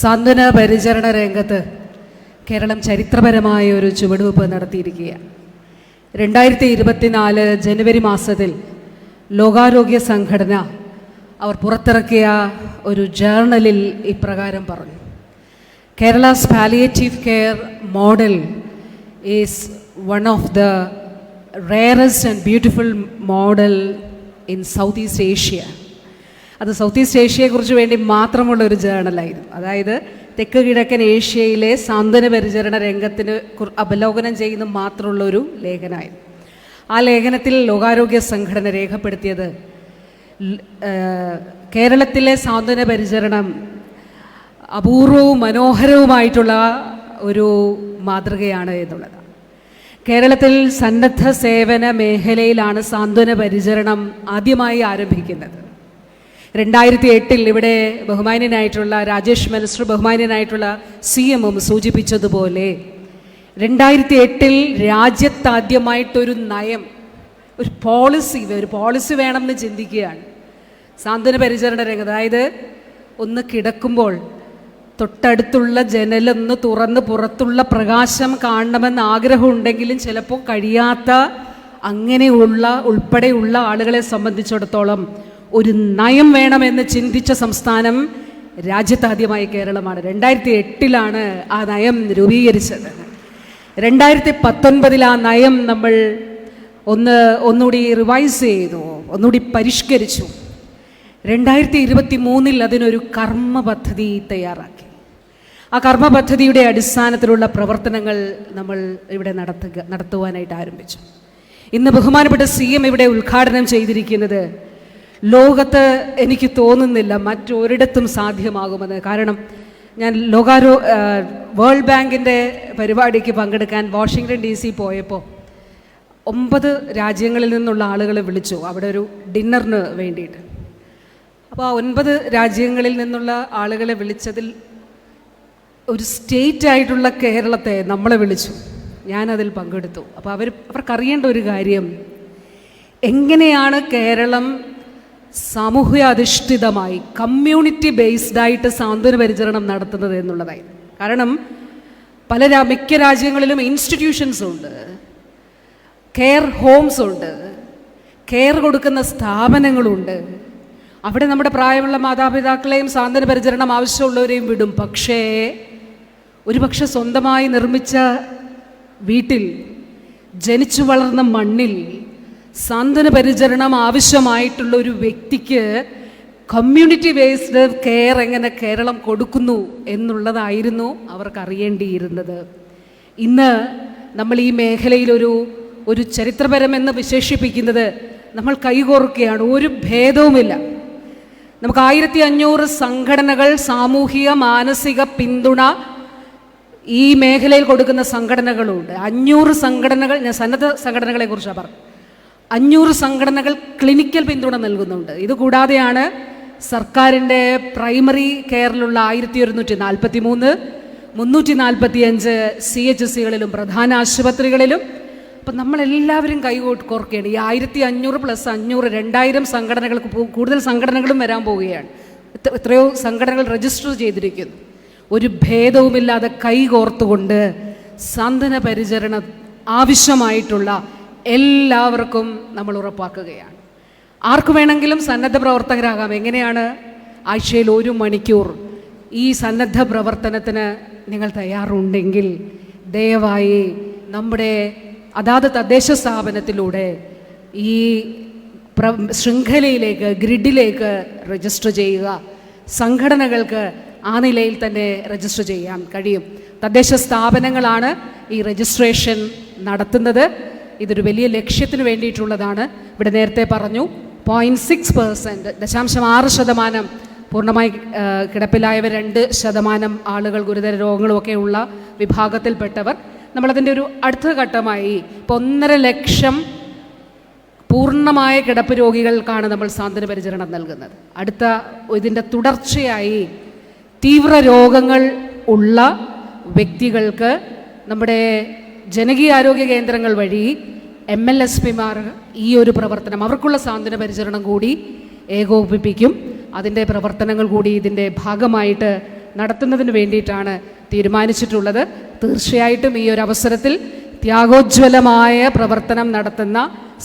സാന്ത്വന പരിചരണ രംഗത്ത് കേരളം ചരിത്രപരമായ ഒരു ചുവടുവെപ്പ് നടത്തിയിരിക്കുകയാണ്. രണ്ടായിരത്തി ഇരുപത്തിനാല് ജനുവരി മാസത്തിൽ ലോകാരോഗ്യ സംഘടന അവർ പുറത്തിറക്കിയ ഒരു ജേർണലിൽ ഇപ്രകാരം പറഞ്ഞു. Kerala's palliative care model is one of the rarest and beautiful model in south east Asia. അത് സൗത്ത് ഈസ്റ്റ് ഏഷ്യയെക്കുറിച്ച് വേണ്ടി മാത്രമുള്ള ഒരു ജേണലായിരുന്നു. അതായത് തെക്ക് കിഴക്കൻ ഏഷ്യയിലെ സാന്ത്വന പരിചരണ രംഗത്തിന് അവലോകനം ചെയ്യുന്ന മാത്രമുള്ള ഒരു ലേഖനമായിരുന്നു ആ ലേഖനത്തിൽ ലോകാരോഗ്യ സംഘടന രേഖപ്പെടുത്തിയത് കേരളത്തിലെ സാന്ത്വന പരിചരണം അപൂർവവും മനോഹരവുമായിട്ടുള്ള ഒരു മാതൃകയാണ് എന്നുള്ളത്. കേരളത്തിൽ സന്നദ്ധ സേവന മേഖലയിലാണ് സാന്ത്വന പരിചരണം ആദ്യമായി ആരംഭിക്കുന്നത്. രണ്ടായിരത്തി എട്ടിൽ ഇവിടെ ബഹുമാന്യനായിട്ടുള്ള രാജേഷ് മിനിസ്റ്റർ ബഹുമാന്യനായിട്ടുള്ള സി എമ്മും സൂചിപ്പിച്ചതുപോലെ രണ്ടായിരത്തി എട്ടിൽ രാജ്യത്താദ്യമായിട്ടൊരു നയം ഒരു പോളിസി ഒരു പോളിസി വേണമെന്ന് ചിന്തിക്കുകയാണ്. സാന്ത്വന പരിചരണ രംഗത്ത് അതായത് ഒന്ന് കിടക്കുമ്പോൾ തൊട്ടടുത്തുള്ള ജനലൊന്ന് തുറന്ന് പുറത്തുള്ള പ്രകാശം കാണണമെന്ന് ആഗ്രഹമുണ്ടെങ്കിലും ചിലപ്പോൾ കഴിയാത്ത അങ്ങനെയുള്ള ഉൾപ്പെടെയുള്ള ആളുകളെ സംബന്ധിച്ചിടത്തോളം ഒരു നയം വേണമെന്ന് ചിന്തിച്ച സംസ്ഥാനം രാജ്യത്താദ്യമായി കേരളമാണ്. രണ്ടായിരത്തി എട്ടിലാണ് ആ നയം രൂപീകരിച്ചത്. രണ്ടായിരത്തി പത്തൊൻപതിൽ ആ നയം നമ്മൾ ഒന്ന് ഒന്നുകൂടി റിവൈസ് ചെയ്തു ഒന്നുകൂടി പരിഷ്കരിച്ചു. രണ്ടായിരത്തി ഇരുപത്തി മൂന്നിൽ അതിനൊരു കർമ്മ പദ്ധതി തയ്യാറാക്കി. ആ കർമ്മ പദ്ധതിയുടെ അടിസ്ഥാനത്തിലുള്ള പ്രവർത്തനങ്ങൾ നമ്മൾ ഇവിടെ നടത്തുക നടത്തുവാനായിട്ട് ആരംഭിച്ചു. ഇന്ന് ബഹുമാനപ്പെട്ട സി എം ഇവിടെ ഉദ്ഘാടനം ചെയ്തിരിക്കുന്നത് ലോകത്ത് എനിക്ക് തോന്നുന്നില്ല മറ്റൊരിടത്തും സാധ്യമാകുമെന്ന്. കാരണം ഞാൻ ലോകാരോ വേൾഡ് ബാങ്കിന്റെ പരിപാടിക്ക് പങ്കെടുക്കാൻ വാഷിങ്ടൺ ഡി സി പോയപ്പോൾ ഒമ്പത് രാജ്യങ്ങളിൽ നിന്നുള്ള ആളുകളെ വിളിച്ചു. അവിടെ ഒരു ഡിന്നറിന് വേണ്ടിയിട്ട്. അപ്പോൾ ആ ഒൻപത് രാജ്യങ്ങളിൽ നിന്നുള്ള ആളുകളെ വിളിച്ചതിൽ ഒരു സ്റ്റേറ്റ് ആയിട്ടുള്ള കേരളത്തെ നമ്മളെ വിളിച്ചു. ഞാനതിൽ പങ്കെടുത്തു. അപ്പോൾ അവർ അവർക്കറിയേണ്ട ഒരു കാര്യം എങ്ങനെയാണ് കേരളം സാമൂഹ്യ അധിഷ്ഠിതമായി കമ്മ്യൂണിറ്റി ബേസ്ഡ് ആയിട്ട് സാന്ത്വന പരിചരണം നടത്തുന്നത് എന്നുള്ളതായി. കാരണം പല മിക്ക രാജ്യങ്ങളിലും ഇൻസ്റ്റിറ്റ്യൂഷൻസ് ഉണ്ട്. കെയർ ഹോംസ് ഉണ്ട്. കെയർ കൊടുക്കുന്ന സ്ഥാപനങ്ങളുണ്ട്. അവിടെ നമ്മുടെ പ്രായമുള്ള മാതാപിതാക്കളെയും സാന്ത്വന പരിചരണം ആവശ്യമുള്ളവരെയും വിടും. പക്ഷേ ഒരുപക്ഷെ സ്വന്തമായി നിർമ്മിച്ച വീട്ടിൽ ജനിച്ചു വളർന്ന മണ്ണിൽ സാന്ത്വന പരിചരണം ആവശ്യമായിട്ടുള്ള ഒരു വ്യക്തിക്ക് കമ്മ്യൂണിറ്റി ബേസ്ഡ് കെയർ എങ്ങനെ കേരളം കൊടുക്കുന്നു എന്നുള്ളതായിരുന്നു അവർക്ക് അറിയേണ്ടിയിരുന്നത് ഇന്ന് നമ്മൾ ഈ മേഖലയിലൊരു ഒരു ചരിത്രപരമെന്ന് വിശേഷിപ്പിക്കുന്നത് നമ്മൾ കൈകോർക്കുകയാണ്. ഒരു ഭേദവുമില്ല. നമുക്ക് ആയിരത്തി അഞ്ഞൂറ് സംഘടനകൾ സാമൂഹിക മാനസിക പിന്തുണ ഈ മേഖലയിൽ കൊടുക്കുന്ന സംഘടനകളുണ്ട്. അഞ്ഞൂറ് സംഘടനകൾ ഞാൻ സന്നദ്ധ സംഘടനകളെ കുറിച്ചാണ് പറഞ്ഞു അഞ്ഞൂറ് സംഘടനകൾ ക്ലിനിക്കൽ പിന്തുണ നൽകുന്നുണ്ട്. ഇതുകൂടാതെയാണ് സർക്കാരിന്റെ പ്രൈമറി കെയറിലുള്ള ആയിരത്തി ഒരുന്നൂറ്റി നാൽപ്പത്തി മൂന്ന് മുന്നൂറ്റി നാൽപ്പത്തി അഞ്ച് സി എച്ച് സികളിലും പ്രധാന ആശുപത്രികളിലും. അപ്പം നമ്മളെല്ലാവരും കൈ കോർക്കുകയാണ് ഈ ആയിരത്തി അഞ്ഞൂറ് പ്ലസ് അഞ്ഞൂറ് രണ്ടായിരം സംഘടനകൾക്ക് കൂടുതൽ സംഘടനകളും വരാൻ പോവുകയാണ്. എത്ര- എത്രയോ സംഘടനകൾ രജിസ്റ്റർ ചെയ്തിരിക്കുന്നു. ഒരു ഭേദവുമില്ലാതെ കൈ കോർത്തുകൊണ്ട് സാന്ത്വന പരിചരണം ആവശ്യമായിട്ടുള്ള എല്ലാവർക്കും നമ്മൾ ഉറപ്പാക്കുകയാണ്. ആർക്ക് വേണമെങ്കിലും സന്നദ്ധ പ്രവർത്തകരാകാം. എങ്ങനെയാണ്? ആഴ്ചയിൽ ഒരു മണിക്കൂർ ഈ സന്നദ്ധ പ്രവർത്തനത്തിന് നിങ്ങൾ തയ്യാറുണ്ടെങ്കിൽ ദയവായി നമ്മുടെ അതാത് തദ്ദേശ സ്ഥാപനത്തിലൂടെ ഈ പ്ര ശൃംഖലയിലേക്ക് ഗ്രിഡിലേക്ക് രജിസ്റ്റർ ചെയ്യുക. സംഘടനകൾക്ക് ആ നിലയിൽ തന്നെ രജിസ്റ്റർ ചെയ്യാൻ കഴിയും. തദ്ദേശ സ്ഥാപനങ്ങളാണ് ഈ രജിസ്ട്രേഷൻ നടത്തുന്നത്. ഇതൊരു വലിയ ലക്ഷ്യത്തിന് വേണ്ടിയിട്ടുള്ളതാണ്. ഇവിടെ നേരത്തെ പറഞ്ഞു പോയിന്റ് സിക്സ് പേഴ്സന്റ് ദശാംശം ആറ് ശതമാനം പൂർണമായി കിടപ്പിലായവർ രണ്ട് ശതമാനം ആളുകൾ ഗുരുതര രോഗങ്ങളുമൊക്കെ ഉള്ള വിഭാഗത്തിൽപ്പെട്ടവർ. നമ്മളതിന്റെ ഒരു അടുത്ത ഘട്ടമായി ഇപ്പോൾ ഒന്നര ലക്ഷം പൂർണമായ കിടപ്പ് രോഗികൾക്കാണ് നമ്മൾ സാന്ത്വന പരിചരണം നൽകുന്നത്. അടുത്ത ഇതിന്റെ തുടർച്ചയായി തീവ്ര രോഗങ്ങൾ ഉള്ള വ്യക്തികൾക്ക് നമ്മുടെ ജനകീയ ആരോഗ്യ കേന്ദ്രങ്ങൾ വഴി എം എൽ എസ് പിമാർ ഈ ഒരു പ്രവർത്തനം അവർക്കുള്ള സാന്ത്വന പരിചരണം കൂടി ഏകോപിപ്പിക്കും. അതിന്റെ പ്രവർത്തനങ്ങൾ കൂടി ഇതിന്റെ ഭാഗമായിട്ട് നടത്തുന്നതിന് വേണ്ടിയിട്ടാണ് തീരുമാനിച്ചിട്ടുള്ളത്. തീർച്ചയായിട്ടും ഈ ഒരു അവസരത്തിൽ ത്യാഗോജ്വലമായ പ്രവർത്തനം നടത്തുന്ന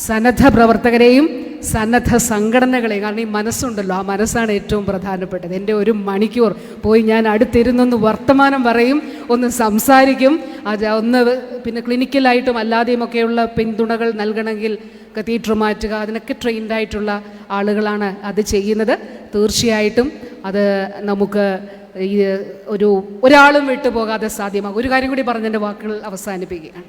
സന്നദ്ധ പ്രവർത്തകരെയും സന്നദ്ധ സംഘടനകളെ കാരണം ഈ മനസ്സുണ്ടല്ലോ ആ മനസ്സാണ് ഏറ്റവും പ്രധാനപ്പെട്ടത്. എന്റെ ഒരു മണിക്കൂർ പോയി ഞാൻ അടുത്തിരുന്നൊന്ന് വർത്തമാനം പറയും ഒന്ന് സംസാരിക്കും അത് ഒന്ന് പിന്നെ ക്ലിനിക്കലായിട്ടും അല്ലാതെയും ഒക്കെയുള്ള പിന്തുണകൾ നൽകണമെങ്കിൽ തീറ്റർ മാറ്റുക അതിനൊക്കെ ട്രെയിൻഡ് ആയിട്ടുള്ള ആളുകളാണ് അത് ചെയ്യുന്നത്. തീർച്ചയായിട്ടും അത് നമുക്ക് ഈ ഒരു ഒരാളും വിട്ടുപോകാതെ സാധ്യമാകും. ഒരു കാര്യം കൂടി പറഞ്ഞ് എന്റെ വാക്കുകൾ അവസാനിപ്പിക്കുകയാണ്.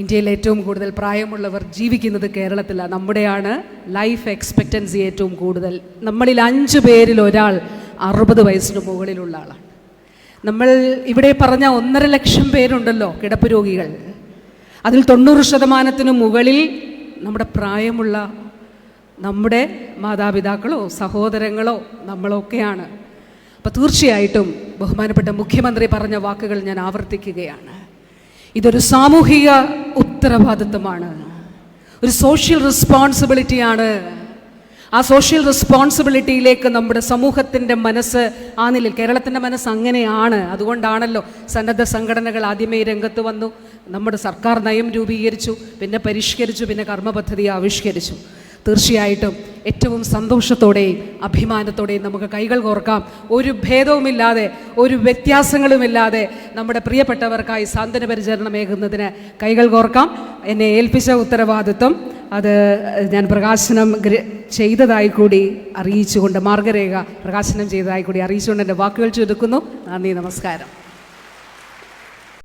ഇന്ത്യയിൽ ഏറ്റവും കൂടുതൽ പ്രായമുള്ളവർ ജീവിക്കുന്നത് കേരളത്തിലാണ് നമ്മുടെയാണ് ലൈഫ് എക്സ്പെക്റ്റൻസി ഏറ്റവും കൂടുതൽ. നമ്മളിൽ അഞ്ച് പേരിൽ ഒരാൾ അറുപത് വയസ്സിന് മുകളിലുള്ള ആളാണ് നമ്മൾ ഇവിടെ പറഞ്ഞ ഒന്നര ലക്ഷം പേരുണ്ടല്ലോ കിടപ്പ് രോഗികൾ. അതിൽ തൊണ്ണൂറ് ശതമാനത്തിന് മുകളിൽ നമ്മുടെ പ്രായമുള്ള നമ്മുടെ മാതാപിതാക്കളോ സഹോദരങ്ങളോ നമ്മളൊക്കെയാണ്. അപ്പോൾ തീർച്ചയായിട്ടും ബഹുമാനപ്പെട്ട മുഖ്യമന്ത്രി പറഞ്ഞ വാക്കുകൾ ഞാൻ ആവർത്തിക്കുകയാണ്. ഇതൊരു സാമൂഹിക ഉത്തരവാദിത്വമാണ്. ഒരു സോഷ്യൽ റെസ്പോൺസിബിലിറ്റിയാണ് ആ സോഷ്യൽ റെസ്പോൺസിബിലിറ്റിയിലേക്ക് നമ്മുടെ സമൂഹത്തിന്റെ മനസ്സ് ആ നിലയിൽ കേരളത്തിന്റെ മനസ്സ് അങ്ങനെയാണ്. അതുകൊണ്ടാണല്ലോ സന്നദ്ധ സംഘടനകൾ ആദ്യമേ രംഗത്ത് വന്നു. നമ്മുടെ സർക്കാർ നയം രൂപീകരിച്ചു പിന്നെ പരിഷ്കരിച്ചു പിന്നെ കർമ്മ പദ്ധതി ആവിഷ്കരിച്ചു. തീർച്ചയായിട്ടും ഏറ്റവും സന്തോഷത്തോടെയും അഭിമാനത്തോടെയും നമുക്ക് കൈകൾ കോർക്കാം. ഒരു ഭേദവുമില്ലാതെ ഒരു വ്യത്യാസങ്ങളുമില്ലാതെ നമ്മുടെ പ്രിയപ്പെട്ടവർക്കായി സാന്ത്വന പരിചരണമേകുന്നതിന് കൈകൾ കോർക്കാം. എന്നെ ഏൽപ്പിച്ച ഉത്തരവാദിത്വം അത് ഞാൻ പ്രകാശനം ചെയ്തതായി കൂടി അറിയിച്ചുകൊണ്ട് മാർഗരേഖ പ്രകാശനം ചെയ്തതായി കൂടി അറിയിച്ചുകൊണ്ട് എന്റെ വാക്കുകൾ ചുരുക്കുന്നു. നന്ദി നമസ്കാരം.